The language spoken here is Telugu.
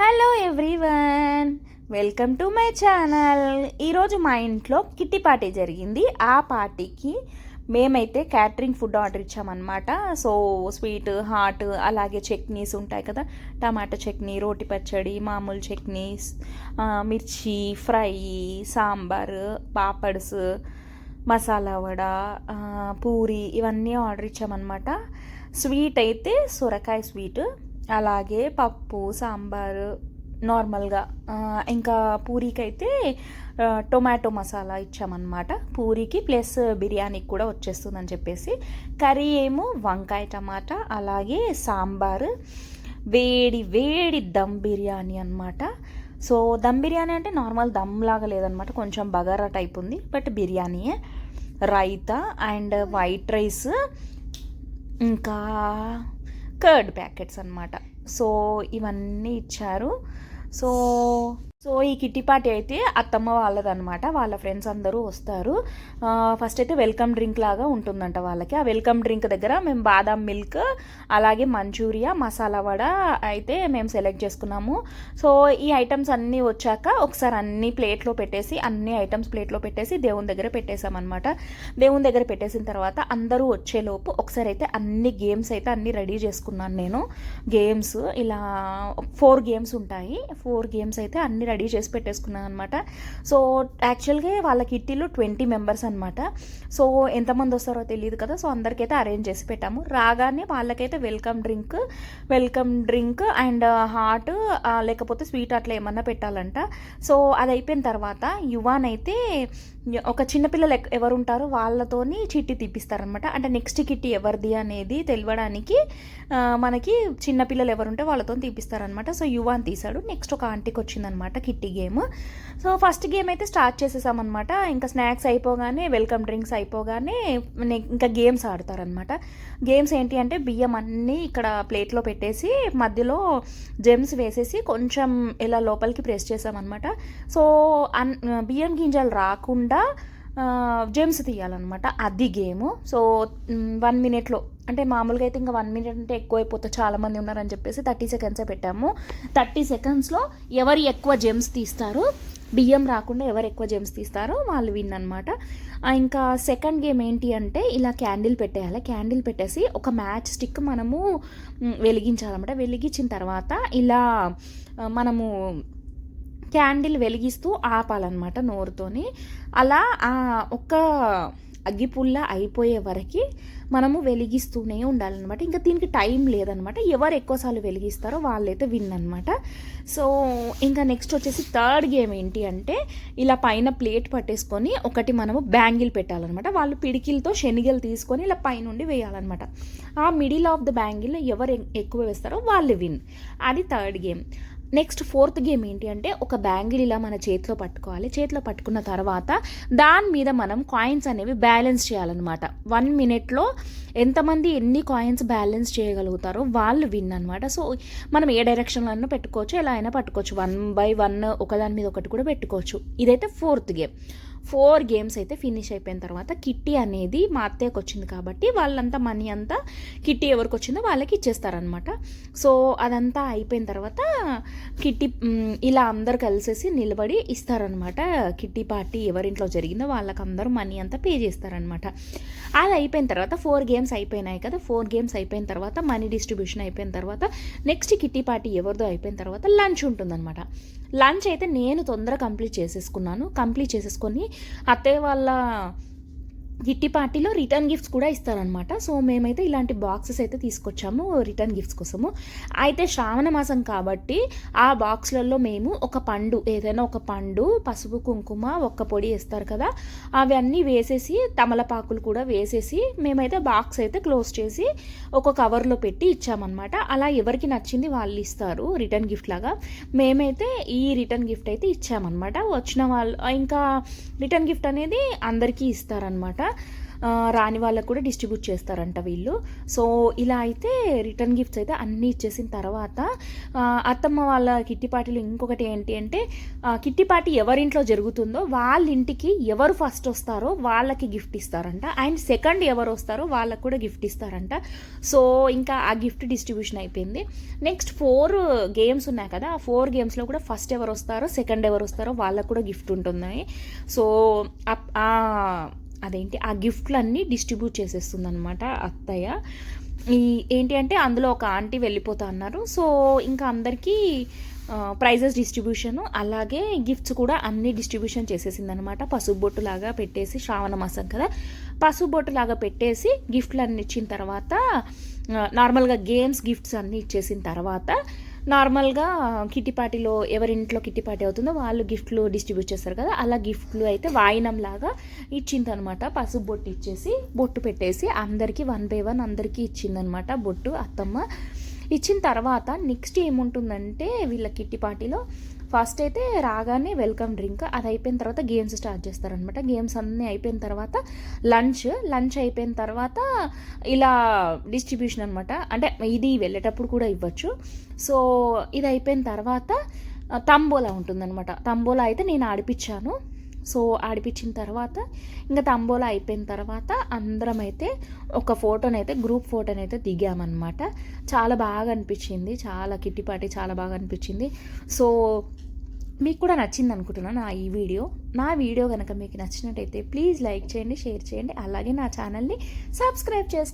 Hello everyone welcome to my channel ఈరోజు మా ఇంట్లో కిట్టి పార్టీ జరిగింది. ఆ పార్టీకి మేమైతే క్యాటరింగ్ ఫుడ్ ఆర్డర్ ఇచ్చామన్నమాట. సో స్వీట్ హాట్ అలాగే చట్నీస్ ఉంటాయి కదా. టమాటో చట్నీ రోటి పచ్చడి మామూలు చట్నీస్ మిర్చి ఫ్రై సాంబార్ పాపడ్స్ మసాలా వడ పూరి ఇవన్నీ ఆర్డర్ ఇచ్చామన్నమాట. స్వీట్ అయితే సొరకాయ స్వీట్ అలాగే పప్పు సాంబారు నార్మల్గా ఇంకా పూరీకి అయితే టొమాటో మసాలా ఇచ్చామన్నమాట. పూరీకి ప్లస్ బిర్యానీకి కూడా వచ్చేస్తుందని చెప్పేసి. కర్రీ ఏమో వంకాయ టమాటా అలాగే సాంబారు వేడి వేడి దమ్ బిర్యానీ అనమాట సో దమ్ బిర్యానీ అంటే నార్మల్ దమ్ లాగా లేదనమాట కొంచెం బగారా టైప్ ఉంది. But బిర్యానీయే. Raita and white rice. ఇంకా కర్డ్ ప్యాకెట్స్ అన్నమాట. సో ఇవన్నీ ఇచ్చారు. సో సో ఈ కిట్టి పార్టీ అయితే అత్తమ్మ వాళ్ళదనమాట వాళ్ళ ఫ్రెండ్స్ అందరూ వస్తారు. ఫస్ట్ అయితే వెల్కమ్ డ్రింక్ లాగా ఉంటుందంట వాళ్ళకి. ఆ వెల్కమ్ డ్రింక్ దగ్గర మేము బాదాం మిల్క్ అలాగే మంచూరియా మసాలా వడ అయితే మేము సెలెక్ట్ చేసుకున్నాము. సో ఈ ఐటమ్స్ అన్నీ వచ్చాక ఒకసారి అన్ని ప్లేట్లో పెట్టేసి అన్ని ఐటమ్స్ ప్లేట్లో పెట్టేసి దేవుని దగ్గర పెట్టేసామన్నమాట దేవుని దగ్గర పెట్టేసిన తర్వాత అందరూ వచ్చేలోపు ఒకసారి అయితే అన్ని గేమ్స్ అయితే అన్ని రెడీ చేసుకున్నాను నేను. గేమ్స్ ఇలా ఫోర్ గేమ్స్ ఉంటాయి. ఫోర్ గేమ్స్ అయితే అన్ని రెడీ చేసి పెట్టేసుకున్నాను అనమాట సో యాక్చువల్గా వాళ్ళ కిట్టీలో ట్వంటీ మెంబర్స్ అనమాట సో ఎంతమంది వస్తారో తెలియదు కదా సో అందరికైతే అరేంజ్ చేసి పెట్టాము. రాగానే వాళ్ళకైతే welcome drink welcome drink and hot లేకపోతే స్వీట్ అట్లా ఏమన్నా పెట్టాలంట. సో అది అయిపోయిన తర్వాత యువాన్ అయితే ఒక చిన్నపిల్లలు ఎక్- ఎవరు ఉంటారో వాళ్ళతోని చిట్టి తీపిస్తారనమాట అంటే నెక్స్ట్ కిట్టి ఎవరిది అనేది తెలియడానికి మనకి చిన్నపిల్లలు ఎవరుంటే వాళ్ళతో తీపిస్తారనమాట సో యువాన్ తీశాడు నెక్స్ట్ ఒక ఆంటీకి వచ్చిందనమాట kitty game. So first game అయితే స్టార్ట్ చేసేసామన్నమాట. ఇంకా స్నాక్స్ అయిపోగానే వెల్కమ్ డ్రింక్స్ అయిపోగానే ఇంకా గేమ్స్ ఆడతారనమాట గేమ్స్ ఏంటి అంటే బియ్యం అన్నీ ఇక్కడ ప్లేట్లో పెట్టేసి మధ్యలో జెమ్స్ వేసేసి కొంచెం ఇలా లోపలికి ప్రెస్ చేసామన్నమాట. సో అన్ బియ్యం గింజలు రాకుండా జెమ్స్ తీయాలన్నమాట. అది గేమ్ సో వన్ మినిట్లో అంటే మామూలుగా అయితే ఇంకా వన్ మినిట్ అంటే ఎక్కువ అయిపోతే. చాలామంది ఉన్నారని చెప్పేసి థర్టీ సెకండ్సే పెట్టాము. థర్టీ సెకండ్స్లో ఎవరు ఎక్కువ జెమ్స్ తీస్తారు? బియ్యం రాకుండా ఎవరు ఎక్కువ జెమ్స్ తీస్తారో వాళ్ళు విన్ అనమాట ఇంకా సెకండ్ గేమ్ ఏంటి అంటే ఇలా క్యాండిల్ పెట్టేయాలి. క్యాండిల్ పెట్టేసి ఒక మ్యాచ్ స్టిక్ మనము వెలిగించాలన్నమాట. వెలిగించిన తర్వాత ఇలా మనము క్యాండిల్ వెలిగిస్తూ ఆపాలన్నమాట నోరుతోని. అలా ఆ ఒక్క అగ్గిపుల్ల అయిపోయే వరకు మనము వెలిగిస్తూనే ఉండాలన్నమాట. ఇంకా దీనికి టైం లేదనమాట ఎవరు ఎక్కువసార్లు వెలిగిస్తారో వాళ్ళైతే విన్ అనమాట సో ఇంకా నెక్స్ట్ వచ్చేసి థర్డ్ గేమ్ ఏంటి అంటే ఇలా పైన ప్లేట్ పట్టేసుకొని ఒకటి మనము బ్యాంగిల్ పెట్టాలన్నమాట. వాళ్ళు పిడికిలతో శనిగలు తీసుకొని ఇలా పైనుండి వేయాలన్నమాట. ఆ మిడిల్ ఆఫ్ ద బ్యాంగిల్ ఎవరు ఎక్కువ వేస్తారో వాళ్ళు విన్. అది third game. Next fourth game ఏంటి అంటే ఒక బ్యాంగిల్ ఇలా మన చేతిలో పట్టుకోవాలి. చేతిలో పట్టుకున్న తర్వాత దాని మీద మనం కాయిన్స్ అనేవి బ్యాలెన్స్ చేయాలన్నమాట. వన్ మినిట్లో ఎంతమంది ఎన్ని కాయిన్స్ బ్యాలెన్స్ చేయగలుగుతారో వాళ్ళు విన్ అనమాట సో మనం ఏ డైరెక్షన్లో అయినా పెట్టుకోవచ్చు ఎలా అయినా పట్టుకోవచ్చు. వన్ బై వన్ ఒకదాని మీద ఒకటి కూడా పెట్టుకోవచ్చు. ఇదైతే ఫోర్త్ గేమ్. ఫోర్ గేమ్స్ అయితే ఫినిష్ అయిపోయిన తర్వాత కిట్టి అనేది మా అత్తయ్యకి వచ్చింది కాబట్టి వాళ్ళంతా మనీ అంతా కిట్టి ఎవరికి వచ్చిందో వాళ్ళకి ఇచ్చేస్తారనమాట సో అదంతా అయిపోయిన తర్వాత కిట్టి ఇలా అందరు కలిసేసి నిలబడి ఇస్తారనమాట కిట్టి పార్టీ ఎవరింట్లో జరిగిందో వాళ్ళకి అందరూ మనీ అంతా పే చేస్తారనమాట అది అయిపోయిన తర్వాత ఫోర్ గేమ్స్ అయిపోయినాయి కదా ఫోర్ గేమ్స్ అయిపోయిన తర్వాత మనీ డిస్ట్రిబ్యూషన్ అయిపోయిన తర్వాత నెక్స్ట్ కిట్టి పార్టీ ఎవరిదో అయిపోయిన తర్వాత లంచ్ ఉంటుందన్నమాట. లంచ్ అయితే నేను తొందరగా కంప్లీట్ చేసేసుకున్నాను. కంప్లీట్ చేసేసుకొని అత్తయ్య వాళ్ళ కిట్టి పార్టీలో రిటర్న్ గిఫ్ట్స్ కూడా ఇస్తారనమాట సో మేమైతే ఇలాంటి బాక్సెస్ అయితే తీసుకొచ్చాము రిటర్న్ గిఫ్ట్స్ కోసము. అయితే శ్రావణ మాసం కాబట్టి ఆ బాక్స్లలో మేము ఒక పండు ఏదైనా ఒక పండు పసుపు కుంకుమ ఒక్క పొడి వేస్తారు కదా అవన్నీ వేసేసి తమలపాకులు కూడా వేసేసి మేమైతే బాక్స్ అయితే క్లోజ్ చేసి ఒక కవర్లో పెట్టి ఇచ్చామన్నమాట. అలా ఎవరికి నచ్చింది వాళ్ళు ఇస్తారు రిటర్న్ గిఫ్ట్ లాగా. మేమైతే ఈ రిటర్న్ గిఫ్ట్ అయితే ఇచ్చామన్నమాట. వచ్చిన వాళ్ళు ఇంకా రిటర్న్ గిఫ్ట్ అనేది అందరికీ ఇస్తారనమాట ఆ, రాని వాళ్ళకు కూడా డిస్ట్రిబ్యూట్ చేస్తారంట వీళ్ళు. సో ఇలా అయితే రిటర్న్ గిఫ్ట్స్ అయితే అన్నీ ఇచ్చేసిన తర్వాత అత్తమ్మ వాళ్ళ కిట్టి పార్టీలో ఇంకొకటి ఏంటి అంటే కిట్టి పార్టీ ఎవరింట్లో జరుగుతుందో వాళ్ళ ఇంటికి ఎవరు ఫస్ట్ వస్తారో వాళ్ళకి గిఫ్ట్ ఇస్తారంట. అండ్ సెకండ్ ఎవరు వస్తారో వాళ్ళకి కూడా గిఫ్ట్ ఇస్తారంట. సో ఇంకా ఆ గిఫ్ట్ డిస్ట్రిబ్యూషన్ అయిపోయింది. నెక్స్ట్ ఫోర్ గేమ్స్ ఉన్నాయి కదా ఆ ఫోర్ గేమ్స్లో కూడా ఫస్ట్ ఎవరు వస్తారో సెకండ్ ఎవరు వస్తారో వాళ్ళకు కూడా గిఫ్ట్ ఉంటుంది సో అప్- అదేంటి ఆ గిఫ్ట్లన్నీ డిస్ట్రిబ్యూట్ చేసేస్తుంది అనమాట అత్తయ్య. ఈ ఏంటి అంటే అందులో ఒక ఆంటీ వెళ్ళిపోతా అన్నారు. సో ఇంకా అందరికీ ప్రైజెస్ డిస్ట్రిబ్యూషన్ అలాగే గిఫ్ట్స్ కూడా అన్ని డిస్ట్రిబ్యూషన్ చేసేసింది అనమాట పసుపు బొట్టు లాగా పెట్టేసి శ్రావణ మాసం కదా పసుపు బొట్టు లాగా పెట్టేసి గిఫ్ట్లు అన్ని ఇచ్చిన తర్వాత నార్మల్గా గేమ్స్ గిఫ్ట్స్ అన్నీ ఇచ్చేసిన తర్వాత నార్మల్గా కిట్టి పార్టీలో ఎవరింట్లో కిట్టి పార్టీ అవుతుందో వాళ్ళు గిఫ్ట్లు డిస్ట్రిబ్యూట్ చేస్తారు కదా అలా గిఫ్ట్లు అయితే వాయినం లాగా ఇచ్చిందనమాట. పసుపు బొట్టు ఇచ్చేసి బొట్టు పెట్టేసి అందరికీ వన్ బై వన్ అందరికీ ఇచ్చిందనమాట బొట్టు అత్తమ్మ. ఇచ్చిన తర్వాత నెక్స్ట్ ఏముంటుందంటే వీళ్ళ కిట్టి పార్టీలో ఫస్ట్ అయితే రాగానే వెల్కమ్ డ్రింక్ అది అయిపోయిన తర్వాత గేమ్స్ స్టార్ట్ చేస్తారనమాట గేమ్స్ అన్నీ అయిపోయిన తర్వాత లంచ్ లంచ్ అయిపోయిన తర్వాత ఇలా డిస్ట్రిబ్యూషన్ అనమాట అంటే ఇది వెళ్ళేటప్పుడు కూడా ఇవ్వచ్చు. సో ఇది అయిపోయిన తర్వాత తంబోలా ఉంటుందన్నమాట. తంబోలా అయితే నేను ఆడిపించాను. సో ఆడిపించిన తర్వాత ఇంకా తంబోలా అయిపోయిన తర్వాత అందరం అయితే ఒక ఫోటోనైతే గ్రూప్ ఫోటోనైతే దిగామన్నమాట. చాలా బాగా అనిపించింది. చాలా కిట్టిపాటి చాలా బాగా అనిపించింది. సో మీకు కూడా నచ్చింది అనుకుంటున్నాను నా ఈ వీడియో. నా వీడియో కనుక మీకు నచ్చినట్టయితే ప్లీజ్ లైక్ చేయండి షేర్ చేయండి. అలాగే నా ఛానల్ని సబ్స్క్రైబ్ చేసుకోండి